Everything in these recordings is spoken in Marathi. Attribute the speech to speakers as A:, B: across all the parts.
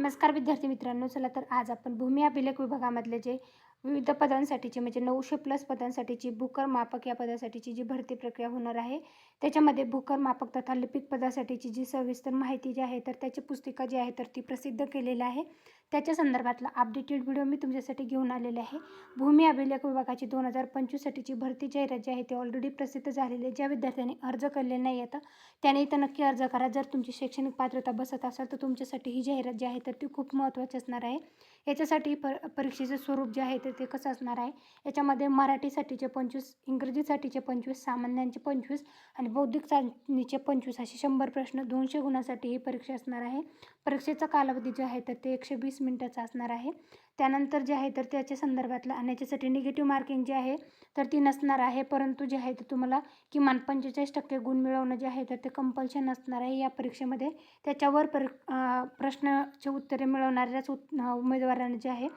A: नमस्कार विद्यार्थी मित्रांनो चला तर आज आपण भूमी अभिलेख विभागामधले जे विविध पदांसाठीची म्हणजे नऊशे प्लस पदांसाठीची भूकर मापक या पदासाठीची जी भरती प्रक्रिया होणार आहे त्याच्यामध्ये भूकर मापक तथा लिपिक पदासाठीची जी सविस्तर माहिती जी आहे तर त्याची पुस्तिका जी आहे तर ती प्रसिद्ध केलेली आहे. त्याच्या संदर्भातला अपडेटेड व्हिडिओ मी तुमच्यासाठी घेऊन आलेले आहे. भूमी अभिलेख विभागाची दोन हजार पंचवीससाठीची भरती जाहिरात जी आहे ती ऑलरेडी प्रसिद्ध झालेली आहे. ज्या विद्यार्थ्यांनी अर्ज केले नाही येतं त्याने इथं नक्की अर्ज करा. जर तुमची शैक्षणिक पात्रता बसत असेल तर तुमच्यासाठी ही जाहिरात जी आहे तर ती खूप महत्त्वाची असणार आहे. याच्यासाठी पर परीक्षेचं स्वरूप जे आहे तर ते कसं असणार आहे? याच्यामध्ये मराठीसाठीचे पंचवीस इंग्रजीसाठीचे पंचवीस सामान्यांचे पंचवीस आणि बौद्धिक चाचणीचे पंचवीस असे शंभर प्रश्न दोनशे गुणासाठी ही परीक्षा असणार आहे. परीक्षेचा कालावधी जे आहे तर ते एकशे वीस मिनटाचा असणार आहे. त्यानंतर जे आहे तर त्याच्या संदर्भातलं आणि याच्यासाठी निगेटिव्ह मार्किंग जे आहे तर ती नसणार आहे. परंतु जे आहे ते तुम्हाला किमान पंचेचाळीस टक्के गुण मिळवणं जे आहे तर ते कंपल्शन असणार आहे या परीक्षेमध्ये. त्याच्यावर परी प्रश्नाचे उत्तरे मिळवणाऱ्याच उत उमेदवारांना जे आहे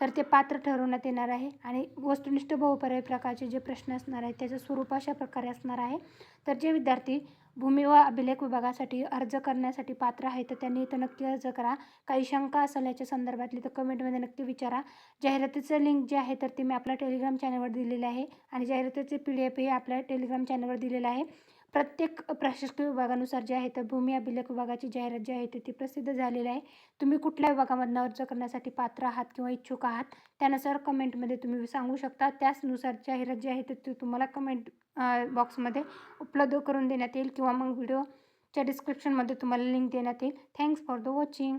A: तर ते पात्र ठरवण्यात येणार आहे. आणि वस्तुनिष्ठ बहुपर्याय प्रकारचे जे प्रश्न असणार आहेत त्याचं स्वरूप अशा प्रकारे असणार आहे. तर जे विद्यार्थी भूमी व अभिलेख विभागासाठी अर्ज करण्यासाठी पात्र आहे तर त्यांनी इथं नक्की अर्ज करा. काही शंका असेल याच्या संदर्भातली तर कमेंटमध्ये नक्की विचारा. जाहिरातीचं लिंक जे आहे तर ते मी आपल्या टेलिग्राम चॅनलवर दिलेले आहे. आणि जाहिरातीचे पी डी एफ हे आपल्या टेलिग्राम चॅनलवर दिलेलं आहे. प्रत्येक प्रशासकीय विभागानुसार जे आहे तर भूमी अभिलेख विभागाची जाहिरात जी आहे तर ती प्रसिद्ध झालेली आहे. तुम्ही कुठल्या विभागामधनं अर्ज करण्यासाठी पात्र आहात किंवा इच्छुक आहात त्यानुसार कमेंटमध्ये तुम्ही सांगू शकता. त्याचनुसार जाहिरात जी आहे तर ती तुम्हाला कमेंट बॉक्समध्ये उपलब्ध करून देण्यात येईल किंवा मग व्हिडिओच्या डिस्क्रिप्शनमध्ये तुम्हाला लिंक देण्यात येईल. Thanks for the watching.